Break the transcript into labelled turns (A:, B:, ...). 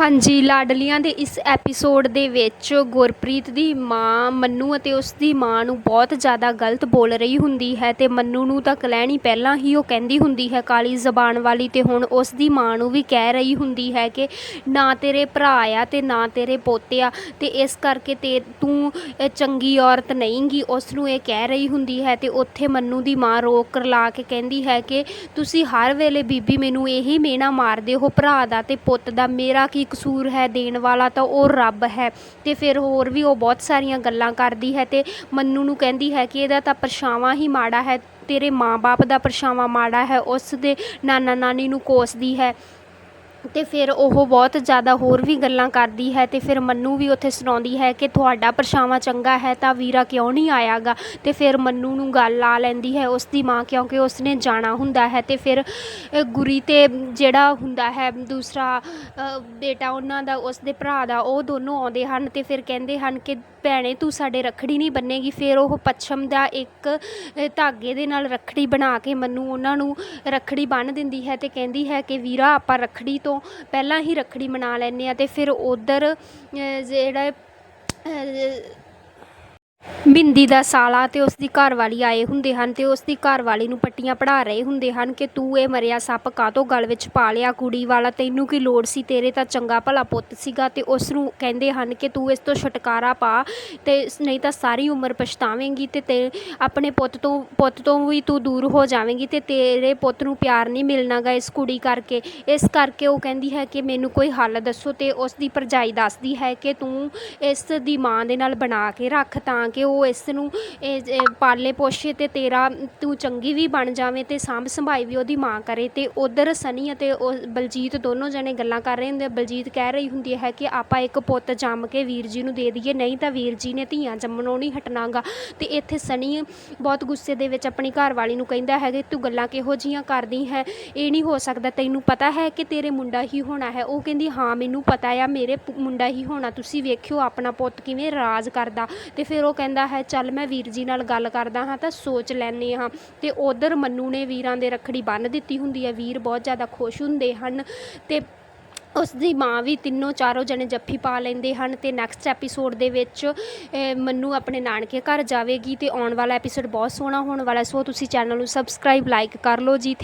A: ਹਾਂਜੀ, ਲਾਡਲੀਆਂ ਦੇ ਇਸ ਐਪੀਸੋਡ ਦੇ ਵਿੱਚ ਗੁਰਪ੍ਰੀਤ ਦੀ ਮਾਂ ਮੰਨੂ ਅਤੇ ਉਸ ਦੀ ਮਾਂ ਨੂੰ ਬਹੁਤ ਜ਼ਿਆਦਾ ਗਲਤ ਬੋਲ ਰਹੀ ਹੁੰਦੀ ਹੈ ਤੇ ਮੰਨੂ ਨੂੰ ਤਾਂ ਕਲੈਣੀ ਪਹਿਲਾਂ ਹੀ ਉਹ ਕਹਿੰਦੀ ਹੁੰਦੀ ਹੈ, ਕਾਲੀ ਜ਼ਬਾਨ ਵਾਲੀ ਤੇ ਹੁਣ ਉਸ ਦੀ ਮਾਂ ਨੂੰ ਵੀ ਕਹਿ ਰਹੀ ਹੁੰਦੀ ਹੈ ਕਿ ਨਾ ਤੇਰੇ ਭਰਾ ਆ ਤੇ ਨਾ ਤੇਰੇ ਪੋਤੇ ਆ ਤੇ ਇਸ ਕਰਕੇ ਤੇ ਤੂੰ ਚੰਗੀ ਔਰਤ ਨਹੀਂਗੀ, ਉਸ ਨੂੰ ਇਹ ਕਹਿ ਰਹੀ ਹੁੰਦੀ ਹੈ ਤੇ ਉੱਥੇ ਮੰਨੂ ਦੀ ਮਾਂ ਰੋਕ ਕਰ ਲਾ ਕੇ ਕਹਿੰਦੀ ਹੈ ਕਿ ਤੁਸੀਂ ਹਰ ਵੇਲੇ ਬੀਬੀ ਮੈਨੂੰ ਇਹੀ ਮੇਣਾ ਮਾਰਦੇ ਹੋ, ਭਰਾ ਦਾ ਤੇ ਪੁੱਤ ਦਾ, ਮੇਰਾ ਕੀ ਕਸੂਰ ਹੈ ਦੇਣ ਵਾਲਾ ਤਾਂ ਉਹ ਰੱਬ ਹੈ ਤੇ ਫਿਰ ਹੋਰ ਵੀ ਉਹ ਬਹੁਤ ਸਾਰੀਆਂ ਗੱਲਾਂ ਕਰਦੀ ਹੈ ਤੇ ਮੰਨੂ ਨੂੰ ਕਹਿੰਦੀ ਹੈ ਕਿ ਇਹਦਾ ਤਾਂ ਪਰਛਾਵਾਂ ਹੀ ਮਾੜਾ ਹੈ, ਤੇਰੇ ਮਾਂ-ਬਾਪ ਦਾ ਪਰਛਾਵਾਂ ਮਾੜਾ ਹੈ, ਉਸ ਦੇ ਨਾਨਾ ਨਾਨੀ ਨੂੰ ਕੋਸਦੀ ਹੈ। ਤੇ ਫਿਰ ਉਹ ਬਹੁਤ ਜ਼ਿਆਦਾ ਹੋਰ ਵੀ ਗੱਲਾਂ ਕਰਦੀ ਹੈ ਅਤੇ ਫਿਰ ਮੰਨੂ ਵੀ ਉੱਥੇ ਸੁਣਾਉਂਦੀ ਹੈ ਕਿ ਤੁਹਾਡਾ ਪਰਛਾਵਾਂ ਚੰਗਾ ਹੈ ਤਾਂ ਵੀਰਾ ਕਿਉਂ ਨਹੀਂ ਆਇਆ ਗਾ ਅਤੇ ਫਿਰ ਮੰਨੂ ਨੂੰ ਗੱਲ ਲਾ ਲੈਂਦੀ ਹੈ ਉਸ ਦੀ ਮਾਂ ਕਿਉਂਕਿ ਉਸਨੇ ਜਾਣਾ ਹੁੰਦਾ ਹੈ ਅਤੇ ਫਿਰ ਗੁਰੀ ਤੇ ਜਿਹੜਾ ਹੁੰਦਾ ਹੈ, ਦੂਸਰਾ ਬੇਟਾ ਉਹਨਾਂ ਦਾ ਉਸ ਦੇ ਭਰਾ ਦਾ, ਉਹ ਦੋਨੋਂ ਆਉਂਦੇ ਹਨ ਅਤੇ ਫਿਰ ਕਹਿੰਦੇ ਹਨ ਕਿ ਭੈਣੇ, ਤੂੰ ਸਾਡੇ ਰੱਖੜੀ ਨਹੀਂ ਬੰਨੇਗੀ। ਫਿਰ ਉਹ ਪੱਛਮ ਦਾ ਇੱਕ ਧਾਗੇ ਦੇ ਨਾਲ ਰੱਖੜੀ ਬਣਾ ਕੇ ਮੈਨੂੰ ਉਹਨਾਂ ਨੂੰ ਰੱਖੜੀ ਬੰਨ੍ਹ ਦਿੰਦੀ ਹੈ ਅਤੇ ਕਹਿੰਦੀ ਹੈ ਕਿ, ਵੀਰਾ, ਆਪਾਂ ਰੱਖੜੀ ਤੋਂ ਪਹਿਲਾਂ ਹੀ ਰੱਖੜੀ ਮਨਾ ਲੈਂਦੇ ਹਾਂ। ਅਤੇ ਫਿਰ ਉੱਧਰ ਜਿਹੜਾ ਬਿੰਦੀ ਦਾ ਸਾਲਾ ਤੇ ਉਸ ਦੀ ਘਰਵਾਲੀ ਆਏ ਹੁੰਦੇ ਹਨ ਤੇ ਉਸ ਦੀ ਘਰਵਾਲੀ ਨੂੰ ਪੱਟੀਆਂ ਪੜਾ ਰਹੇ ਹੁੰਦੇ ਹਨ ਕਿ ਤੂੰ ਇਹ ਮਰਿਆ ਸੱਪ ਕਾਹਤੋਂ ਗਲ ਵਿੱਚ ਪਾ ਲਿਆ ਕੁੜੀ ਵਾਲਾ, ਤੈਨੂੰ ਕੀ ਲੋੜ ਸੀ? ਤੇਰੇ ਤਾਂ ਚੰਗਾ ਭਲਾ ਪੁੱਤ ਸੀਗਾ ਤੇ ਉਸ ਨੂੰ ਕਹਿੰਦੇ ਹਨ ਕਿ ਤੂੰ ਇਸ ਤੋਂ ਛੁਟਕਾਰਾ ਪਾ ਤੇ ਨਹੀਂ ਤਾਂ ਸਾਰੀ ਉਮਰ ਪਛਤਾਵੇਂਗੀ ਤੇ ਤੇ ਆਪਣੇ ਪੁੱਤ ਤੋਂ ਪੁੱਤ ਤੋਂ ਵੀ ਤੂੰ ਦੂਰ ਹੋ ਜਾਵੇਂਗੀ ਤੇ ਤੇਰੇ ਪੁੱਤ ਨੂੰ ਪਿਆਰ ਨਹੀਂ ਮਿਲਣਾਗਾ ਇਸ ਕੁੜੀ ਕਰਕੇ। ਇਸ ਕਰਕੇ ਉਹ ਕਹਿੰਦੀ ਹੈ ਕਿ ਮੈਨੂੰ ਕੋਈ ਹੱਲ ਦੱਸੋ ਤੇ ਉਸ ਦੀ ਭਰਜਾਈ ਦੱਸਦੀ ਹੈ ਕਿ ਤੂੰ ਇਸ ਦੀ ਮਾਂ ਦੇ ਨਾਲ ਬਣਾ ਕੇ ਰੱਖ ਤਾਂ ਕਿ ਉਹ ਇਸ ਨੂੰ ਪਾਲੇ ਪੋਸ਼ੇ ਅਤੇ ਤੇਰਾ ਤੂੰ ਚੰਗੀ ਵੀ ਬਣ ਜਾਵੇਂ ਅਤੇ ਸਾਂਭ ਸੰਭਾਈ ਵੀ ਉਹਦੀ ਮਾਂ ਕਰੇ ਅਤੇ ਉੱਧਰ ਸਨੀ ਅਤੇ ਉਹ ਬਲਜੀਤ ਦੋਨੋਂ ਜਣੇ ਗੱਲਾਂ ਕਰ ਰਹੇ ਹੁੰਦੇ ਬਲਜੀਤ ਕਹਿ ਰਹੀ ਹੁੰਦੀ ਹੈ ਕਿ ਆਪਾਂ ਇੱਕ ਪੁੱਤ ਜੰਮ ਕੇ ਵੀਰ ਜੀ ਨੂੰ ਦੇ ਦਈਏ, ਨਹੀਂ ਤਾਂ ਵੀਰ ਜੀ ਨੇ ਧੀਆਂ ਜੰਮਣੋਂ ਨਹੀਂ ਹਟਣਾ ਗਾ ਅਤੇ ਇੱਥੇ ਸਨੀ ਬਹੁਤ ਗੁੱਸੇ ਦੇ ਵਿੱਚ ਆਪਣੀ ਘਰਵਾਲੀ ਨੂੰ ਕਹਿੰਦਾ ਹੈਗਾ ਤੂੰ ਗੱਲਾਂ ਕਿਹੋ ਜੀਆਂ ਕਰਦੀ ਹੈ? ਇਹ ਨਹੀਂ ਹੋ ਸਕਦਾ, ਤੈਨੂੰ ਪਤਾ ਹੈ ਕਿ ਤੇਰੇ ਮੁੰਡਾ ਹੀ ਹੋਣਾ ਹੈ। ਉਹ ਕਹਿੰਦੀ, ਹਾਂ, ਮੈਨੂੰ ਪਤਾ ਆ, ਮੇਰੇ ਮੁੰਡਾ ਹੀ ਹੋਣਾ। ਤੁਸੀਂ ਵੇਖਿਓ ਆਪਣਾ ਪੁੱਤ ਕਿਵੇਂ ਰਾਜ ਕਰਦਾ। ਤੇ ਫਿਰ ਉਹ ਕਹਿੰਦਾ ਹੈ ਚੱਲ ਮੈਂ ਵੀਰ ਜੀ ਨਾਲ ਗੱਲ ਕਰਦਾ ਹਾਂ ਤਾਂ ਸੋਚ ਲੈਂਦੇ ਹਾਂ। ਤੇ ਉਧਰ ਮੰਨੂ ਨੇ ਵੀਰਾਂ ਦੇ ਰੱਖੜੀ ਬੰਨ੍ਹ ਦਿੱਤੀ ਹੁੰਦੀ ਹੈ। ਵੀਰ ਬਹੁਤ ਜ਼ਿਆਦਾ ਖੁਸ਼ ਹੁੰਦੇ ਹਨ ਤੇ ਉਸ ਦੀ ਮਾਂ ਵੀ ਤਿੰਨੋਂ ਚਾਰੋਂ ਜਣੇ ਜੱਫੀ ਪਾ ਲੈਂਦੇ ਹਨ ਤੇ ਨੈਕਸਟ ਐਪੀਸੋਡ ਦੇ ਵਿੱਚ ਅਹ, ਮੰਨੂ ਆਪਣੇ ਨਾਨਕੇ ਘਰ ਜਾਵੇਗੀ ਤੇ ਆਉਣ ਵਾਲਾ ਐਪੀਸੋਡ ਬਹੁਤ ਸੋਹਣਾ ਹੋਣ ਵਾਲਾ ਸੋ ਤੁਸੀਂ ਚੈਨਲ ਨੂੰ ਸਬਸਕ੍ਰਾਈਬ ਲਾਈਕ ਕਰ ਲਓ ਜੀ।